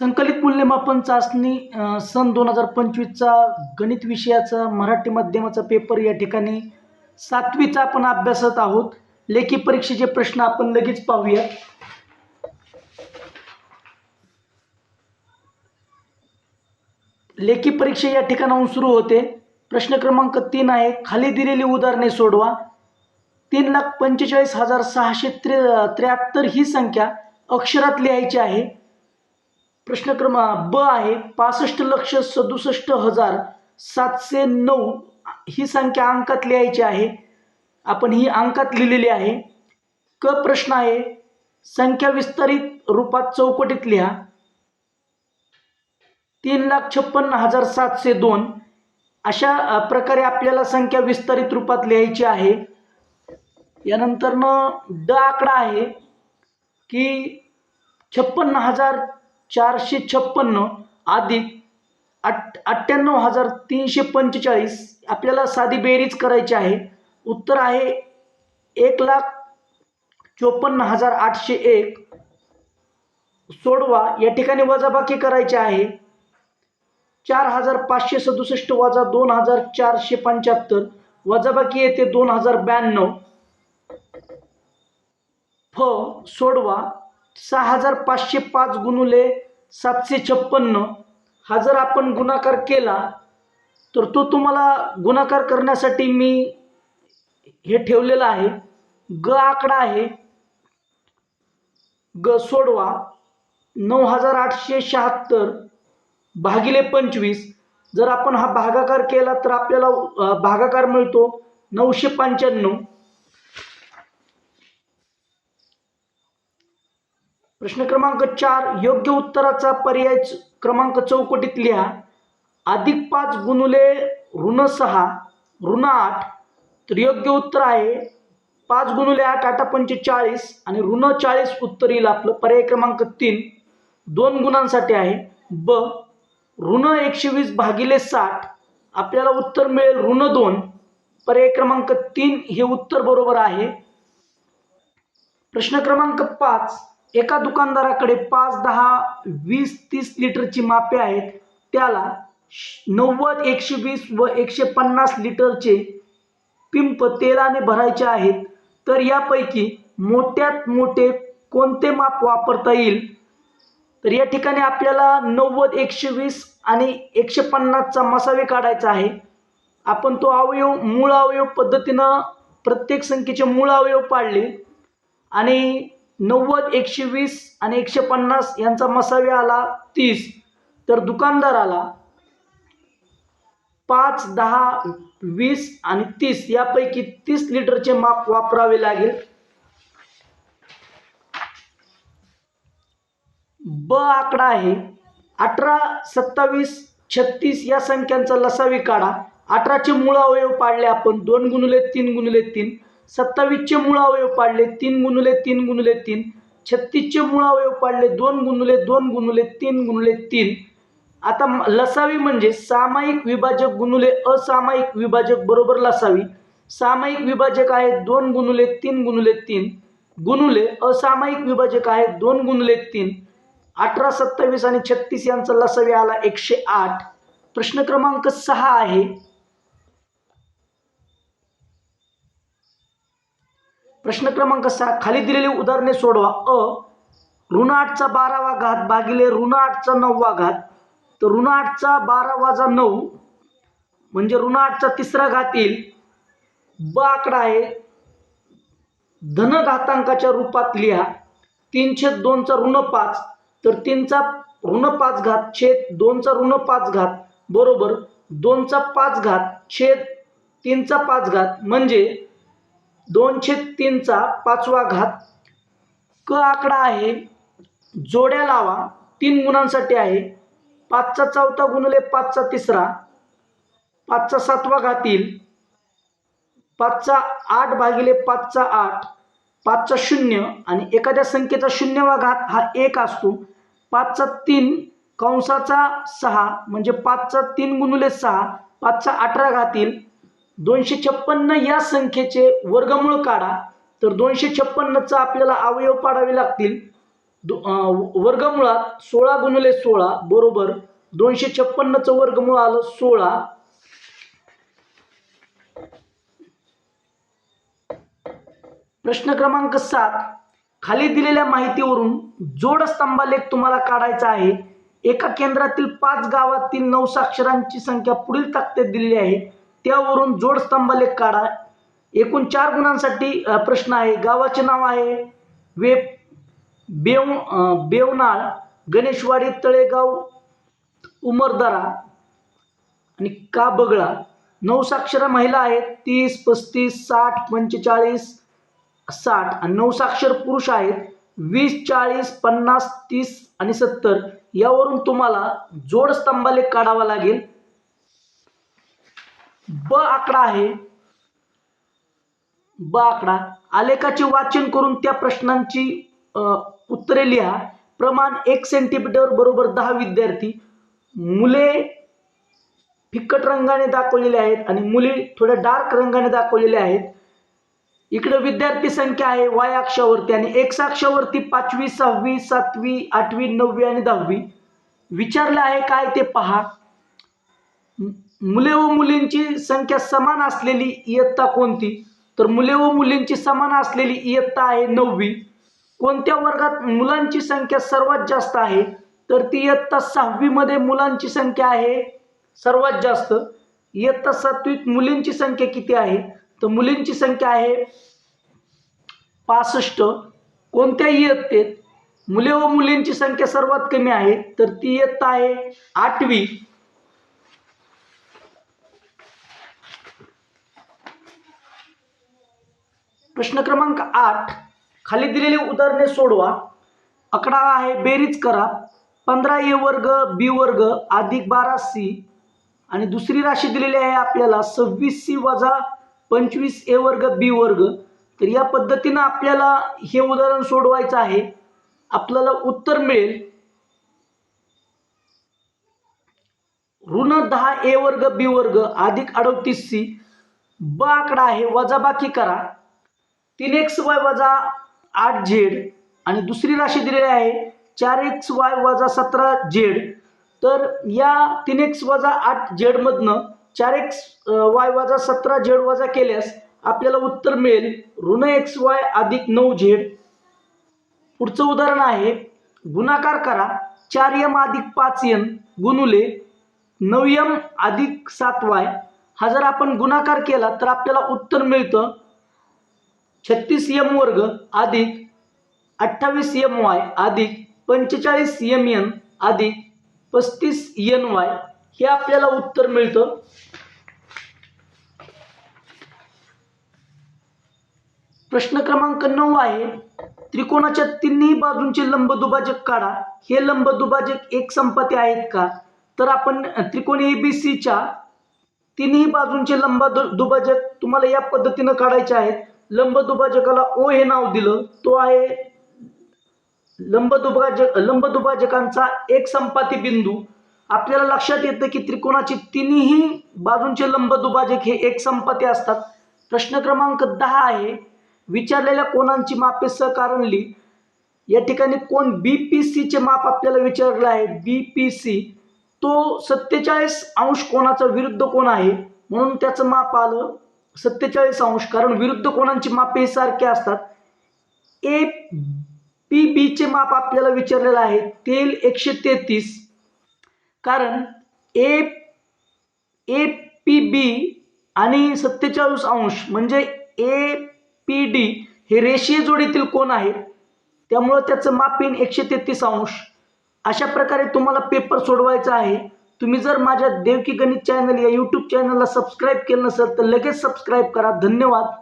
संकलित मूल्यमापन चाचणी सन दोन हजार पंचवीसचा गणित विषयाचा मराठी माध्यमाचा पेपर या ठिकाणी. सातवीचा आपण अभ्यासत आहोत. लेखी परीक्षेचे प्रश्न आपण लगेच पाहूया. लेखी परीक्षा या ठिकाणाहून सुरू होते. प्रश्न क्रमांक तीन आहे. खाली दिलेली उदाहरणे सोडवा. तीन लाख पंचेचाळीस हजार सहाशे त्रे त्र्याहत्तर ही संख्या अक्षरात लिहायची आहे. प्रश्न क्रमांक ब आहे पासष्ट लक्ष सदुसष्ट हजार सातशे नऊ. ही संख्या अंकात लिहायची आहे. आपण ही अंकात लिहिलेली आहे. क प्रश्न आहे संख्या विस्तारित रूपात चौकटीत लिहा. तीन लाख छप्पन्न हजार सातशे दोन. अशा प्रकारे आपल्याला संख्या विस्तारित रूपात लिहायची आहे. यानंतरनं ड आकडा आहे की छप्पन्न हजार चारशे छप्पन्न अधिक अठ अठ्ठ्याण्णव हजार तीनशे पंचेचाळीस आपल्याला साधी बेरीज करायची आहे. उत्तर आहे एक लाख चोपन्न हजार आठशे एक. सोडवा या ठिकाणी वजाबाकी करायची आहे. चार हजार पाचशे सदुसष्ट वजा दोन हजार चारशे पंच्याहत्तर. वजाबाकी येते दोन हजार ब्याण्णव. फ सोडवा सहा हजार पाचशे पाच गुणुले सातशे छप्पन्न हा जर आपण गुणाकार केला तर तो तुम्हाला गुणाकार करण्यासाठी मी हे ठेवलेलं आहे. ग आकडा आहे. ग सोडवा. नऊ हजार आठशे शहात्तर भागिले पंचवीस. जर आपण हा भागाकार केला तर आपल्याला भागाकार मिळतो नऊशे पंच्याण्णव. प्रश्न क्रमांक चार योग्य उत्तराचा पर्याय क्रमांक चौकटीत लिहा. अधिक पाच गुणुले ऋण सहा ऋण आठ तर योग्य उत्तर आहे पाच गुणुले आठ आठ पंचेचाळीस आणि ऋण चाळीस उत्तर येईल आपलं. पर्याय क्रमांक तीन दोन गुणांसाठी आहे. ब ऋण एकशे वीस भागिले साठ आपल्याला उत्तर मिळेल ऋण दोन. पर्याय क्रमांक तीन हे उत्तर बरोबर आहे. प्रश्न क्रमांक पाच एका दुकानदाराकडे पाच दहा वीस तीस लिटरची मापे आहेत. त्याला श- नव्वद एकशे वीस व एकशे पन्नास लिटरचे पिंप तेलाने भरायचे आहेत. तर यापैकी मोठ्यात मोठे कोणते माप वापरता येईल? तर या ठिकाणी आपल्याला नव्वद एकशे वीस आणि एकशे पन्नासचा मसावे काढायचा आहे. आपण तो अवयव मूळ अवयव पद्धतीनं प्रत्येक संख्येचे मूळ अवयव पाडले आणि नव्वद एकशे वीस आणि एकशे पन्नास यांचा मसावे आला तीस. तर दुकानदाराला पाच दहा वीस आणि तीस. यापैकी तीस लिटरचे माप वापरावे लागेल. ब आकडा आहे. अठरा सत्तावीस छत्तीस या संख्यांचा लसावी काढा. अठराचे मूळ अवयव पाडले आपण. दोन गुणुले तीन गुणुले तीन. सत्तावीसचे मूळ अवयव पाडले तीन गुणुले तीन गुणुले तीन. छत्तीसचे मूळ अवयव पाडले दोन गुणुले दोन गुणुले तीन गुणुले तीन. आता लसावी म्हणजे सामायिक विभाजक गुणुले असामायिक विभाजक बरोबर लसावी. सामायिक विभाजक आहे दोन गुणुले तीन गुणुले तीन. गुणुले असामायिक विभाजक आहे दोन गुणुले तीन. अठरा सत्तावीस आणि छत्तीस यांचा लसावी आला एकशे आठ. प्रश्न क्रमांक सहा आहे. प्रश्न क्रमांक सहा खाली दिलेली उदाहरणे सोडवा. अ ऋण आठचा बारावा घात भागिले ऋण आठचा नववा घात. तर ऋण आठचा बारा वाजा नऊ म्हणजे ऋण आठचा तिसरा घात येईल. ब आकडा आहे. धन घातांकाच्या रूपात लिहा. तीनशे दोनचा ऋण पाच तर तीनचा ऋण पाच घात छेद दोनचा ऋण पाच घात बरोबर दोनचा पाच घात छेद तीनचा पाच घात. म्हणजे दोनशे तीनचा पाचवा घात. क आकडा आहे. जोड्या लावा. तीन गुणांसाठी आहे. पाचचा चौथा गुणले पाचचा तिसरा. पाचचा सातवा घात येईल. पाचचा आठ भागिले पाचचा आठ. पाचचा शून्य आणि एखाद्या संख्येचा शून्यवा घात हा एक असतो. पाचचा तीन कंसाचा सहा म्हणजे पाचचा तीन गुणुले सहा. पाचचा अठरा घातील दोनशे छप्पन्न या संख्येचे वर्गमूळ काढा तर दोनशे छप्पन्नचा आपल्याला अवयव पाडावे लागतील. दो वर्गमुळात सोळा गुणले सोळा बरोबर दोनशे छप्पन्नचं वर्गमूळ आलं सोळा. प्रश्न क्रमांक सात. खाली दिलेल्या माहितीवरून जोड स्तंभालेख तुम्हाला काढायचा आहे. एका केंद्रातील पाच गावातील नऊ साक्षरांची संख्या पुढील तक्त्यात दिलेली आहे. त्यावरून जोडस्तंभ लेख काढा. एकूण चार गुणांसाठी प्रश्न आहे. गावाचे नाव आहे. वे बेव बेवनाळ गणेशवाडी तळेगाव उमरदरा आणि का बगळा. नऊ साक्षर महिला आहेत. तीस पस्तीस साठ पंचेचाळीस साठ आणि नऊ साक्षर पुरुष आहेत. वीस चाळीस पन्नास तीस आणि सत्तर. यावरून तुम्हाला जोडस्तंभालेख काढावा लागेल. ब आकडा आहे. ब आकडा. आलेखाचे वाचन करून त्या प्रश्नांची उत्तरे लिहा. प्रमाण एक सेंटीमीटर बरोबर दहा विद्यार्थी. मुले फिक्कट रंगाने दाखवलेले आहेत आणि मुली थोड्या डार्क रंगाने दाखवलेले आहेत. इकडे विद्यार्थी संख्या आहे वाय अक्षावरती आणि एक्स अक्षावरती पाचवी सहावी सातवी आठवी नववी आणि दहावी. विचारलं आहे काय ते पहा. मुले व मुलींची संख्या समान असलेली इयत्ता कोणती? तर मुले व मुलींची समान असलेली इयत्ता आहे नववी. कोणत्या वर्गात मुलांची संख्या सर्वात जास्त आहे? तर ती इयत्ता सहावीमध्ये मुलांची संख्या आहे सर्वात जास्त. इयत्ता सातवीत मुलींची संख्या किती आहे? तर मुलींची संख्या आहे पासष्ट. कोणत्या इयत्तेत मुले व मुलींची संख्या सर्वात कमी आहे? तर ती इयत्ता आहे आठवी. प्रश्न क्रमांक आठ. खाली दिलेली उदाहरणे सोडवा. आकडा आहे बेरीज करा. पंधरा ए वर्ग बी वर्ग अधिक बारा सी. आणि दुसरी राशी दिलेली आहे आपल्याला सव्वीस सी वजा पंचवीस ए वर्ग बी वर्ग. तर या पद्धतीनं आपल्याला हे उदाहरण सोडवायचं आहे. आपल्याला उत्तर मिळेल. ऋण दहा ए वर्ग बी वर्ग अधिक अडतीस सी. ब आकडा आहे वजाबाकी करा. तीन एक्स वाय वजा आठ झेड आणि दुसरी राशी दिलेली आहे चार एक्स वाय वजा सतरा झेड तर या तीन एक्स वजा आठ झेडमधनं चार एक्स वाय वजा सतरा झेड वजा केल्यास आपल्याला उत्तर मिळेल ऋण एक्स वाय अधिक नऊ झेड पुढचं उदाहरण आहे गुणाकार करा चार यम अधिक पाच एन गुणुले नऊ यम अधिक सात वाय हा जर आपण गुणाकार केला तर आपल्याला उत्तर मिळतं छत्तीस यम वर्ग अधिक अठ्ठावीस यम वाय अधिक पंचेचाळीस यम एन अधिक पस्तीस एन वाय हे आपल्याला उत्तर मिळतं. प्रश्न क्रमांक नऊ आहे. त्रिकोणाच्या तिन्ही बाजूंचे लंबदुभाजक काढा. हे लंबदुभाजक एक संपत्ती आहेत का? तर आपण त्रिकोणी एबीसीच्या तिन्ही बाजूंचे लंब दुभाजक तुम्हाला या पद्धतीनं काढायचे आहेत. लंबदुभाजकाला ओ हे नाव दिलं तो आहे लंबदुभाजक लंबदुभाजकांचा एक संपाती बिंदू. आपल्याला लक्षात येतं की त्रिकोणाचे तिन्ही बाजूंचे लंब दुभाजक हे एक संपाती असतात. प्रश्न क्रमांक दहा आहे विचारलेल्या कोणांची मापे सहकारणली या ठिकाणी कोण बी पी सीचे माप आपल्याला विचारलं आहे? बी पी सी तो सत्तेचाळीस अंश कोणाचा विरुद्ध कोण आहे? म्हणून त्याचं माप आलं. सत्तेचाळीस अंश कारण विरुद्ध कोणांची मापे सारखे असतात? ए पी बीचे माप आपल्याला विचारलेलं आहे. तेल एकशे तेहतीस. कारण ए ए पी बी आणि सत्तेचाळीस अंश म्हणजे ए पी डी हे रेषीय जोडीतील कोण आहे त्यामुळं त्याचं माप एकशे तेहतीस अंश. अशा प्रकारे तुम्हाला पेपर सोडवायचा आहे. तुम्ही जर माझ्या देवकी गणित चॅनल या यूट्यूब चॅनलला सबस्क्राईब केलं नसेल तर लगेच सबस्क्राईब करा. धन्यवाद.